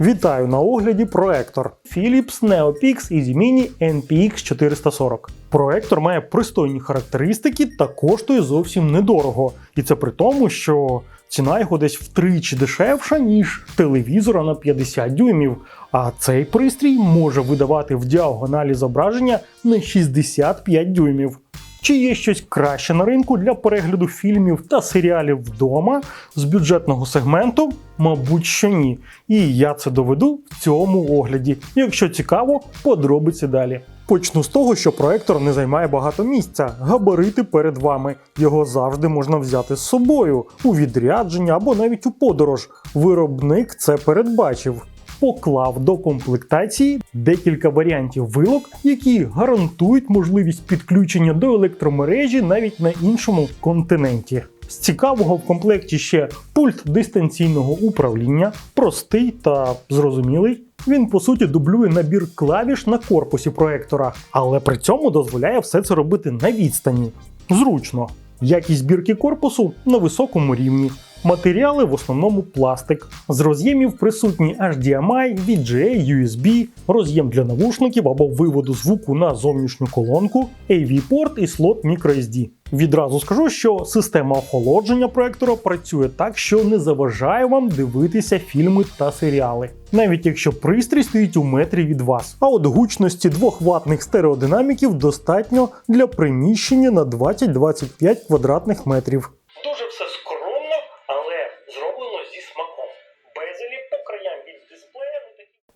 Вітаю на огляді проектор Philips NeoPix EasyMini NPX 440. Проектор має пристойні характеристики та коштує зовсім недорого. І це при тому, що ціна його десь втричі дешевша, ніж телевізора на 50 дюймів. А цей пристрій може видавати в діагоналі зображення на 65 дюймів. Чи є щось краще на ринку для перегляду фільмів та серіалів вдома з бюджетного сегменту? Мабуть, що ні. І я це доведу в цьому огляді. Якщо цікаво, подробиці далі. Почну з того, що проектор не займає багато місця. Габарити перед вами. Його завжди можна взяти з собою у відрядження або навіть у подорож. Виробник це передбачив поклав до комплектації декілька варіантів вилок, які гарантують можливість підключення до електромережі навіть на іншому континенті. З цікавого в комплекті ще пульт дистанційного управління, простий та зрозумілий. Він по суті дублює набір клавіш на корпусі проектора, але при цьому дозволяє все це робити на відстані. Зручно. Якість збірки корпусу на високому рівні. Матеріали в основному пластик. З роз'ємів присутні HDMI, VGA, USB, роз'єм для навушників або виводу звуку на зовнішню колонку, AV-порт і слот microSD. Відразу скажу, що система охолодження проектора працює так, що не заважає вам дивитися фільми та серіали, навіть якщо пристрій стоїть у метрі від вас. А от гучності двох ватних стереодинаміків достатньо для приміщення на 20-25 квадратних метрів.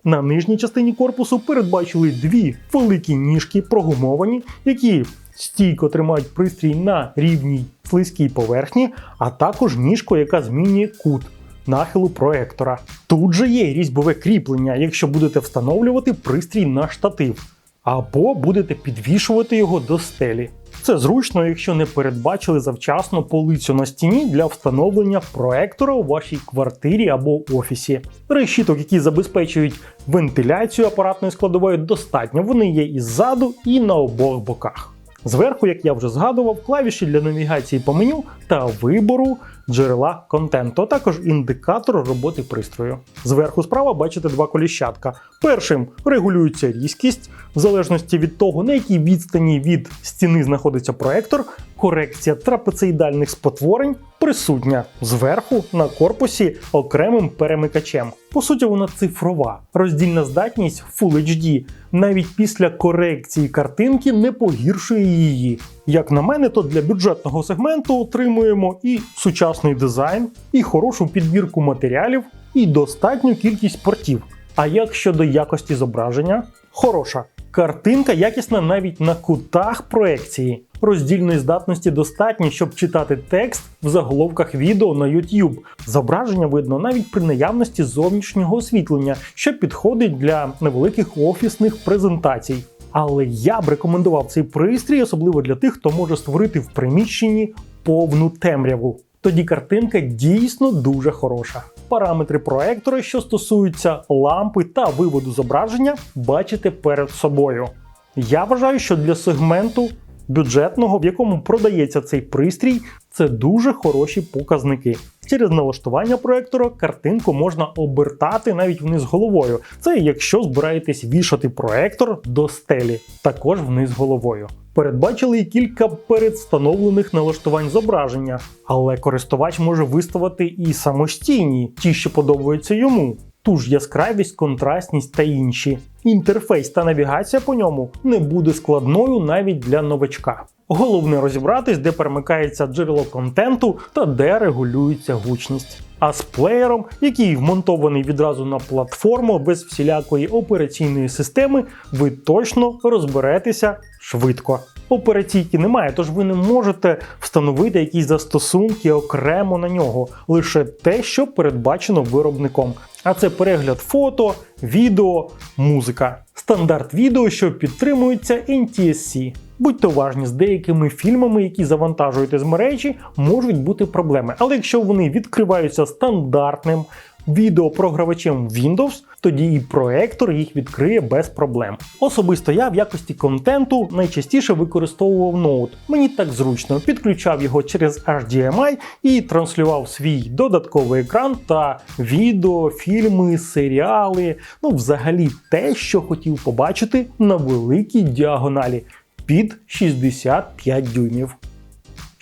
На нижній частині корпусу передбачили дві великі ніжки прогумовані, які стійко тримають пристрій на рівній слизькій поверхні, а також ніжку, яка змінює кут нахилу проектора. Тут же є різьбове кріплення, якщо будете встановлювати пристрій на штатив, або будете підвішувати його до стелі. Це зручно, якщо не передбачили завчасно полицю на стіні для встановлення проектора у вашій квартирі або офісі. Решіток, які забезпечують вентиляцію апаратної складової, достатньо. Вони є і ззаду, і на обох боках. Зверху, як я вже згадував, клавіші для навігації по меню та вибору джерела контенту, а також індикатор роботи пристрою. Зверху справа бачите два коліщатка. Першим регулюється різкість, в залежності від того, на якій відстані від стіни знаходиться проектор, корекція трапецеїдальних спотворень присутня зверху на корпусі окремим перемикачем. По суті, вона цифрова. Роздільна здатність Full HD навіть після корекції картинки не погіршує її. Як на мене, то для бюджетного сегменту отримуємо і сучасний дизайн, і хорошу підбірку матеріалів, і достатню кількість портів. А як щодо якості зображення? Хороша. Картинка якісна навіть на кутах проекції. Роздільної здатності достатньо, щоб читати текст в заголовках відео на YouTube. Зображення видно навіть при наявності зовнішнього освітлення, що підходить для невеликих офісних презентацій. Але я б рекомендував цей пристрій, особливо для тих, хто може створити в приміщенні повну темряву. Тоді картинка дійсно дуже хороша. Параметри проектора, що стосуються лампи та виводу зображення, бачите перед собою. Я вважаю, що для сегменту бюджетного, в якому продається цей пристрій, це дуже хороші показники. Через налаштування проектора картинку можна обертати навіть вниз головою. Це якщо збираєтесь вішати проектор до стелі, також вниз головою. Передбачили і кілька передвстановлених налаштувань зображення, але користувач може виставити і самостійні, ті, що подобаються йому. Ту ж яскравість, контрастність та інші. Інтерфейс та навігація по ньому не буде складною навіть для новачка. Головне розібратись, де перемикається джерело контенту та де регулюється гучність. А з плеєром, який вмонтований відразу на платформу без всілякої операційної системи, ви точно розберетеся швидко. Операційки немає, тож ви не можете встановити якісь застосунки окремо на нього, лише те, що передбачено виробником. А це перегляд фото, відео, музика. Стандарт відео, що підтримується NTSC. Будьте уважні, з деякими фільмами, які завантажуєте з мережі, можуть бути проблеми. Але якщо вони відкриваються стандартним відеопрогравачем Windows, тоді і проектор їх відкриє без проблем. Особисто я в якості контенту найчастіше використовував ноут. Мені так зручно, підключав його через HDMI і транслював свій додатковий екран та відео, фільми, серіали, ну взагалі те, що хотів побачити на великій діагоналі під 65 дюймів.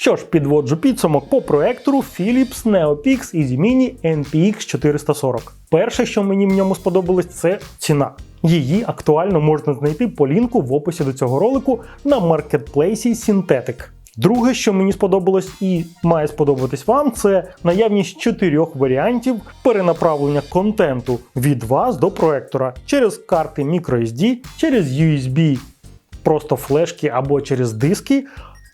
Що ж, підводжу підсумок по проектору Philips NeoPix Easy Mini NPX 440. Перше, що мені в ньому сподобалось, це ціна. Її актуально можна знайти по лінку в описі до цього ролику на маркетплейсі Synthetic. Друге, що мені сподобалось і має сподобатись вам, це наявність чотирьох варіантів перенаправлення контенту від вас до проектора через карти microSD, через USB, просто флешки або через диски,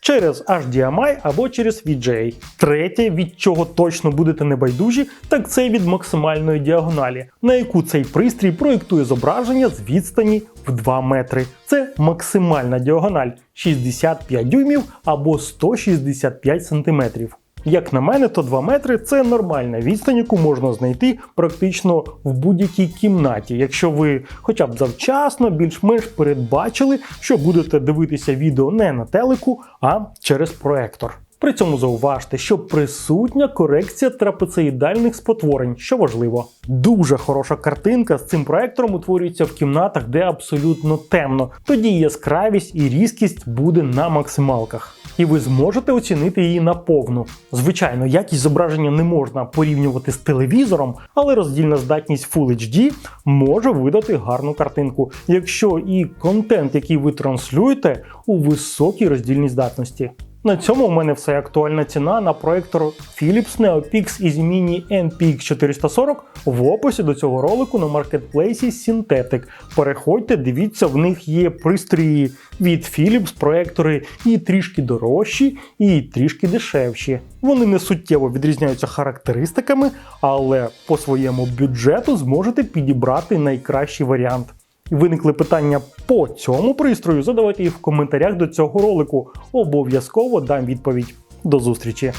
через HDMI або через VGA. Третє, від чого точно будете небайдужі, так це від максимальної діагоналі, на яку цей пристрій проєктує зображення з відстані в 2 метри. Це максимальна діагональ 65 дюймів або 165 сантиметрів. Як на мене, то 2 метри це нормальна відстань, яку можна знайти практично в будь-якій кімнаті, якщо ви хоча б завчасно, більш-менш передбачили, що будете дивитися відео не на телеку, а через проектор. При цьому зауважте, що присутня корекція трапецеїдальних спотворень, що важливо. Дуже хороша картинка з цим проектором утворюється в кімнатах, де абсолютно темно. Тоді яскравість і різкість буде на максималках. І ви зможете оцінити її наповну. Звичайно, якість зображення не можна порівнювати з телевізором, але роздільна здатність Full HD може видати гарну картинку, якщо і контент, який ви транслюєте, у високій роздільній здатності. На цьому у мене все актуальна ціна на проектор Philips NeoPix Easy Mini NPX 440 в описі до цього ролику на маркетплейсі Synthetic. Переходьте, дивіться, в них є пристрої від Philips, проектори і трішки дорожчі, і трішки дешевші. Вони не суттєво відрізняються характеристиками, але по своєму бюджету зможете підібрати найкращий варіант. Виникли питання по цьому пристрою, задавайте їх в коментарях до цього ролику. Обов'язково дам відповідь. До зустрічі!